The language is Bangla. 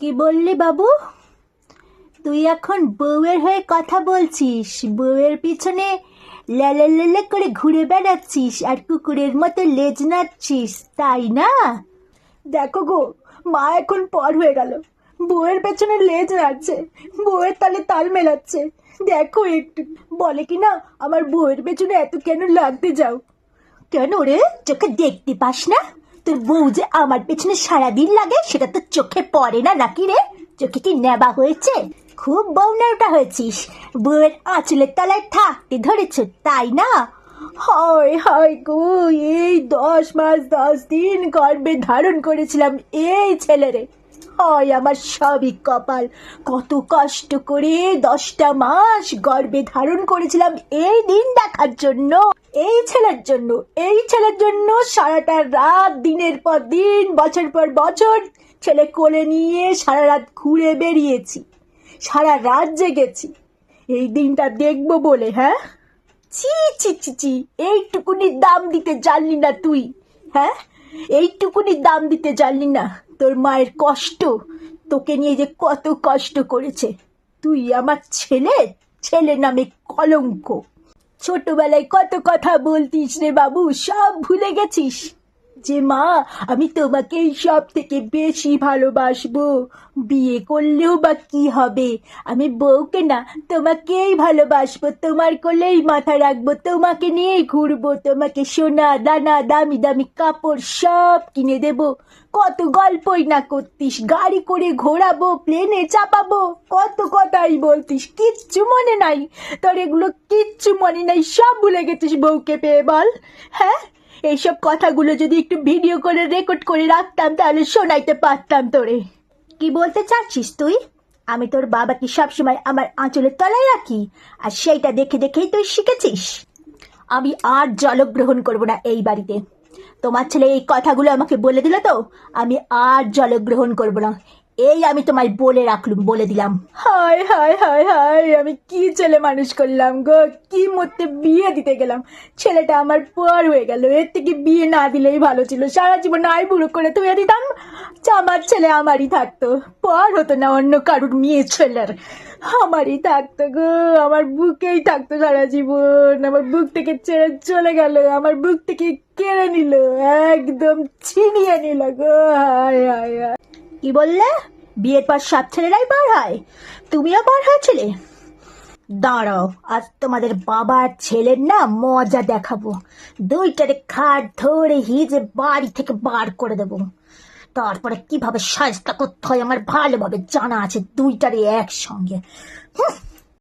কি বললি বাবু? তুই এখন বউয়ের হয়ে কথা বলছিস বউয়ের পিছনে লেলে লেলে করে ঘুরে বেড়াচ্ছিস আর কুকুরের মতো লেজ নাচ্ছিস তাই না? দেখো গো মা এখন পর হয়ে গেল। বউয়ের পেছনে লেজ নাড়ছে বউয়ের তালে তাল মেলাচ্ছে। দেখো একটু বলে কি না আমার বউয়ের পেছনে এত কেন লাগতে যাও? কেন রে? চোখে দেখতে পাস না? তোর বউ যে আমার পেছনে সারাদিন লাগে, সেটা তো চোখে পড়ে না নাকি রে? চোখে কি নেবা হয়েছে? খুব বউ নেওটা হয়েছিস। বউয়ের আঁচলের তলায় থাকতে ধরেছ, তাই না? হয় হয় গো, এই দশ মাস, দশ দিন গর্বে ধারণ করেছিলাম এই ছেলেরে। হয় আমার সবই কপাল। কত কষ্ট করে দশটা মাস গর্বে ধারণ করেছিলাম এই দিন দেখার জন্য, এই ছেলের জন্য, এই ছেলের জন্য সারাটা রাত দিনের পর দিন, বছর পর বছর ছেলে কোলে নিয়ে সারা রাত ঘুরে বেরিয়েছি, সারা রাত জেগেছি। এই দিনটা দেখব বলে হ্যাঁ? চি চি ছি ছি, এইটুকুনি দাম দিতে জানলি না তুই হ্যাঁ? এইটুকুনি দাম দিতে জানলি না। তোর মায়ের কষ্ট তোকে নিয়ে যে কত কষ্ট করেছে। তুই আমার ছেলে? ছেলে নামে কলঙ্ক। ছোটবেলায় কত কথা বলতিস রে বাবু, সব ভুলে গেছিস। যে মা, আমি তোমাকেই সব থেকে বেশি ভালোবাসবো। বিয়ে করলেও বা কি হবে? আমি বউকে না, তোমাকেই ভালোবাসবো। তোমার কোলেই মাথা রাখব। তোমাকে নিয়েই ঘুরবো। তোমাকে সোনা, দানা, দামি দামি কাপড় সব কিনে দেব। কত গল্পই না করতিস। গাড়ি করে ঘোরাবো, প্লেনে চাপাবো। কত কথাই বলতিস। কিচ্ছু মনে নাই। তোর এগুলো কিচ্ছু মনে নাই। সব ভুলে গেছিস বউকে পেয়ে বল। হ্যাঁ? এইসব কথাগুলো যদি একটু ভিডিও করে রেকর্ড করে রাখতাম, তাহলে শোনাইতে পারতাম তোরে। কি বলতে চাচ্ছিস তুই? আমি তোর বাবাকে সবসময় আমার আঁচলের তলায় রাখি, আর সেইটা দেখে দেখেই তুই শিখেছিস। আমি আর জলগ্রহণ করব না এই বাড়িতে। তোমার ছেলে এই কথাগুলো আমাকে বলে দিল তো, আমি আর জলগ্রহণ করব না। এই আমি তোমায় বলে রাখলুম, বলে দিলাম। হায় হায় হায় হায়, আমি কি ছেলে মানুষ করলাম গো? কি মধ্যে বিয়ে দিতে গেলাম? ছেলেটা আমার পর হয়ে গেল, এর থেকে বিয়ে না দিলেই ভালো ছিল। সারা জীবন আই বুড়ো করে তুই দিতাম আমার ছেলে আমারই থাকতো। পর হতো না অন্য কারুর মেয়ে ছেলের। আমারই থাকতো গো, আমার বুকেই থাকতো সারা জীবন। আমার বুক থেকে ছেড়ে চলে গেল, আমার বুক থেকে কেড়ে নিল, একদম ছিনিয়ে নিল গো। হায় হায় হায়। কি বললে? বিয়ের পর সব ছেলেরাই বার হয়? তুমিও বার হয়েছিলে? দাঁড়াও আজ তোমাদের বাবার ছেলের না মজা দেখাবো। দুইটারে খাট ধরে হিজে বাড়ি থেকে বার করে দেবো। তারপরে কীভাবে সাজটা করতে হয় আমার ভালোভাবে জানা আছে দুইটারে একসঙ্গে। হুঁ,